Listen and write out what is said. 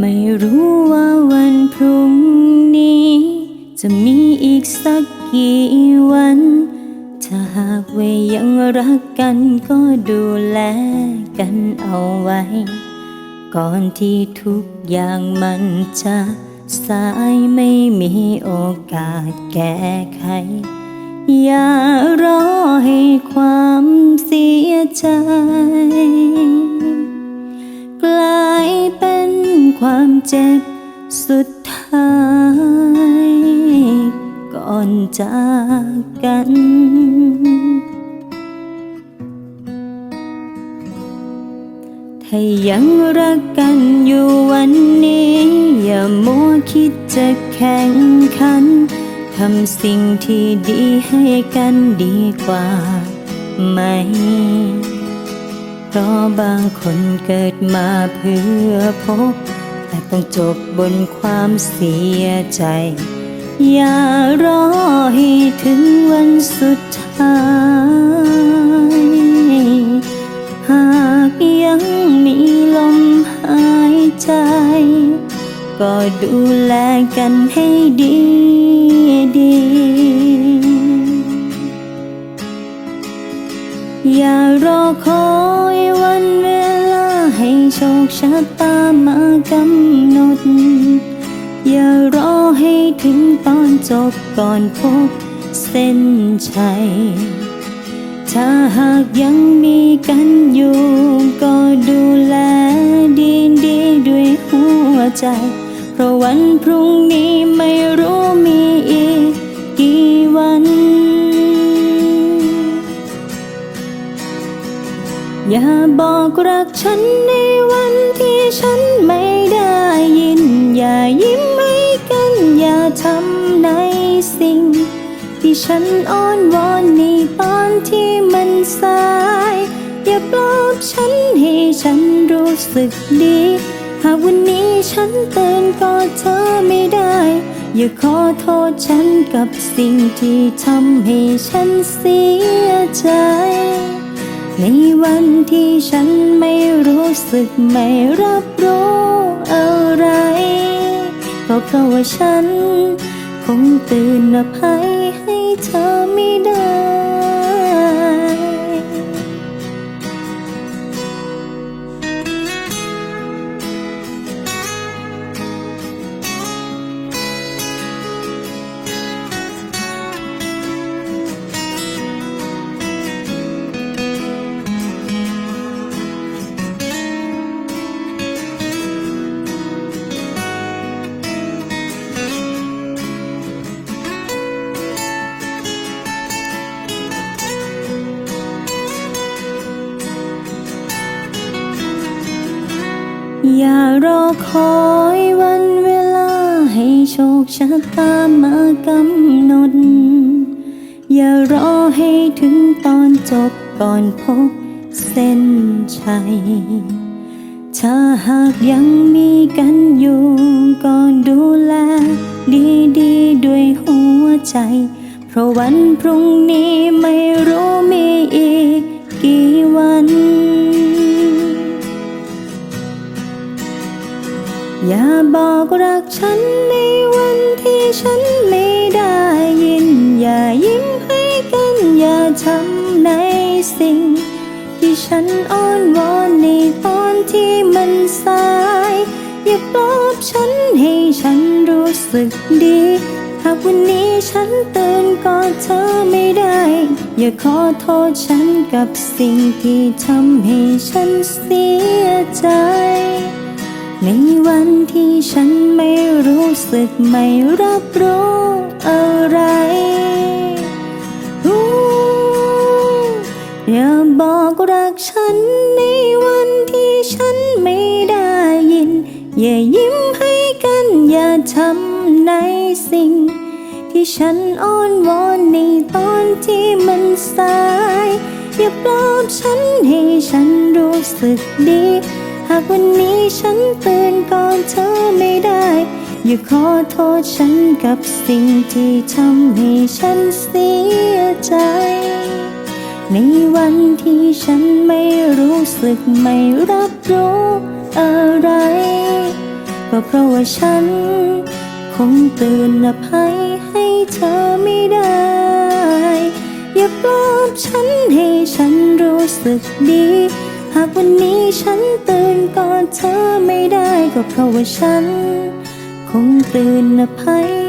ไม่รู้ว่าวันพรุ่งนี้ จะมีอีกสักกี่วัน ถ้าหากว่ายังรักกันก็ดูแลกันเอาไว้ ก่อนที่ทุกอย่างมันจะสายไม่มีโอกาสแก้ไข อย่ารอให้ความเสียใจ เจ็บสุดท้าย ก่อนจากกัน ถ้ายังรักกันอยู่วันนี้ อย่ามัวคิดจะแข่งขันทำสิ่งที่ดีให้กันดีกว่าไหม เพราะบางคนเกิดมาเพื่อพบ แต่ต้องจบบนความเสียใจ อย่ารอให้ถึงวันสุดท้าย หากยังมีลมหายใจ ก็ดูแลกันให้ดี ชะตามากำหนด อย่ารอให้ถึงตอนจบก่อนพบเส้นชัย ถ้าหากยังมีกันอยู่ ก็ดูแลดีดีด้วยหัวใจ เพราะวันพรุ่งนี้ไม่รู้มี อย่าบอกรักฉันในวันที่ฉันไม่ได้ยิน อย่ายิ้มให้กัน อย่าทำในสิ่ง ที่ฉันอ้อนวอนในตอนที่มันสาย อย่าปลอบฉันให้ฉันรู้สึกดี หากวันนี้ฉันตือนก็เธอไม่ได้ อย่าขอโทษฉันกับสิ่งที่ทำให้ฉันเสียใจ ในวันที่ฉันไม่รู้สึกไม่รับรู้อะไร ก็เพราะว่าฉัน คงตื่นอภัยให้เธอไม่ได้ อย่ารอคอยวันเวลาให้โชคชะตามากำหนด อย่ารอให้ถึงตอนจบก่อนพบเส้นชัย ถ้าหากยังมีกันอยู่ก็ดูแล ดีๆด้วยหัวใจ เพราะวันพรุ่งนี้ไม่รู้มีอีก อย่าบอกรักฉันในวันที่ฉันไม่ได้ยิน อย่ายิ้มให้กันอย่าทำในสิ่ง ที่ฉันอ้อนวอนในตอนที่มันสาย อย่าปลอบฉันให้ฉันรู้สึกดี หากวันนี้ฉันตือนก็เธอไม่ได้ อย่าขอโทษฉันกับสิ่งที่ทำให้ฉันเสียใจ ในวันที่ฉันไม่รู้สึกไม่รับรู้อะไรอย่าบอกรักฉันในวันที่ฉันไม่ได้ยิน อย่ายิ้มให้กันอย่าทำในสิ่ง ที่ฉันอ้อนวอนในตอนที่มันสาย อย่าปลอบฉันให้ฉันรู้สึกดี หากวันนี้ฉันตือนก่อนเธอไม่ได้ อย่าขอโทษฉันกับสิ่งที่ทำให้ฉันเสียใจ ในวันที่ฉันไม่รู้สึกไม่รับรู้อะไร ก็เพราะว่าฉัน คงตือนอภัยให้เธอไม่ได้ อย่าปลอบฉันให้ฉันรู้สึกดี หากวันนี้ฉันตื่นก่อนเธอไม่ได้ก็เพราะว่าฉัน คงตื่นอภัย